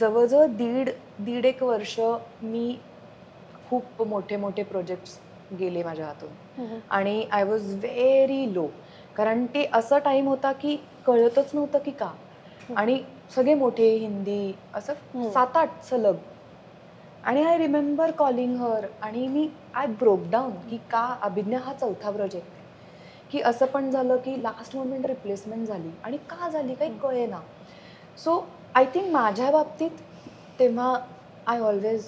जवळजवळ दीड दीड एक वर्ष मी खूप मोठे मोठे प्रोजेक्ट्स गेले माझ्या हातून. आणि आय वॉज व्हेरी लो कारण ते असं टाइम होता की कळतच नव्हतं की का. आणि सगळे मोठे हिंदी असं. सात आठ सलग आणि आय रिमेंबर कॉलिंग हर आणि मी आय ब्रोक डाऊन की का अभिज्ञा हा चौथा प्रोजेक्ट आहे. की असं पण झालं की लास्ट मोमेंट रिप्लेसमेंट झाली. आणि का झाली? काही कळे ना सो आय थिंक माझ्या बाबतीत तेव्हा I always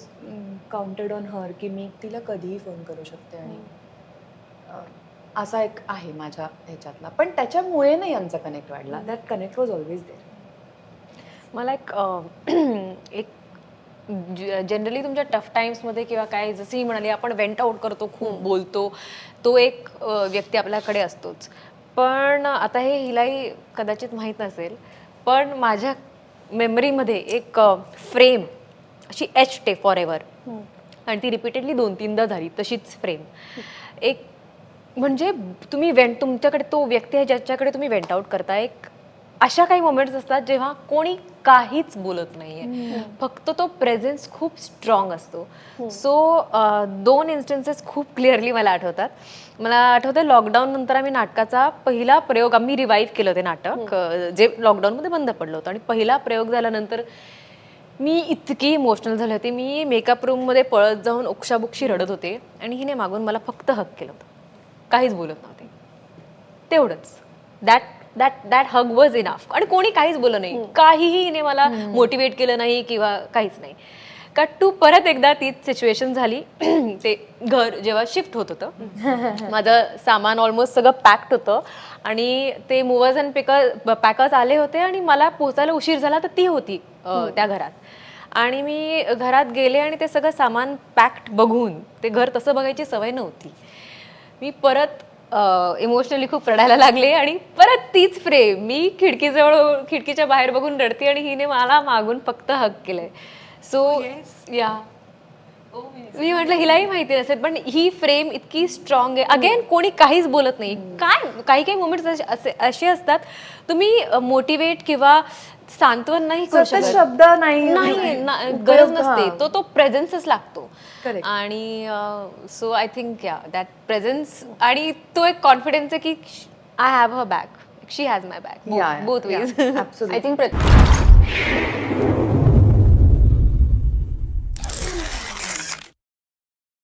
counted on her की मी तिला कधीही फोन करू शकते आणि असा एक आहे माझ्या ह्याच्यातला. पण त्याच्यामुळे नाही आमचा कनेक्ट वाढला. That connect was always there मला एक एक जनरली तुमच्या टफ टाइम्समध्ये किंवा काय जसं ही म्हणाली आपण वेंट आउट करतो खूप बोलतो तो एक व्यक्ती आपल्याकडे असतोच. पण आता हे हिलाही कदाचित माहीत नसेल पण माझ्या मेमरीमध्ये एक फ्रेम अशी एच फॉर एव्हर आणि ती रिपीटेडली दोन तीनदा झाली तशीच फ्रेम एक म्हणजे तुम्ही वेंट तुमच्याकडे तो व्यक्ती आहे ज्याच्याकडे तुम्ही वेंट आउट करता एक अशा काही मोमेंट्स असतात जेव्हा कोणी काहीच बोलत नाहीये. फक्त तो प्रेझेन्स खूप स्ट्रॉंग असतो. सो दोन इन्स्टन्सेस खूप क्लिअरली मला आठवतात. मला आठवतं लॉकडाऊन नंतर आम्ही नाटकाचा पहिला प्रयोग आम्ही रिवाईव्ह केलं ते नाटक अ, जे लॉकडाऊनमध्ये बंद पडलं होतं. आणि पहिला प्रयोग झाल्यानंतर मी इतकी इमोशनल झाले होते. मी मेकअप रूममध्ये पळत जाऊन ओक्षाबुक्षी रडत होते. आणि हिने मागून मला फक्त हक केलं होतं. काहीच बोलत नव्हते. तेवढंच. That that that hug was enough आणि कोणी काहीच बोललं नाही. काहीही हिने मला मोटिवेट केलं नाही किंवा काहीच नाही. कट टू परत एकदा तीच सिच्युएशन झाली. ते घर जेव्हा शिफ्ट होत होतं. माझं सामान ऑलमोस्ट सगळं पॅक्ड होतं. आणि ते मुवर्स अँड पिकर पॅकर्स आले होते आणि मला पोचायला उशीर झाला तर ती होती त्या घरात. आणि मी घरात गेले आणि ते सगळं सामान पॅक्ड बघून ते घर तसं बघायची सवय नव्हती. मी परत इमोशनली खूप रडायला लागले आणि परत तीच फ्रेम मी खिडकीजवळ खिडकीच्या बाहेर बघून रडते आणि हिने मला मागून फक्त हक केलंय. सो या मी म्हटलं हिलाही माहिती नसेल पण ही फ्रेम इतकी स्ट्रॉंग आहे. अगेन कोणी काहीच बोलत नाही. काय काही काही मोमेंट्स असे असे असतात. तुम्ही मोटिवेट किंवा सांत्वन नाही शब्द नाही गरज नसते. तो तो प्रेझेन्सच लागतो. आणि so I think yeah that presence आणि तो एक कॉन्फिडन्स आहे की I have her back she has my back yeah, both ways. I think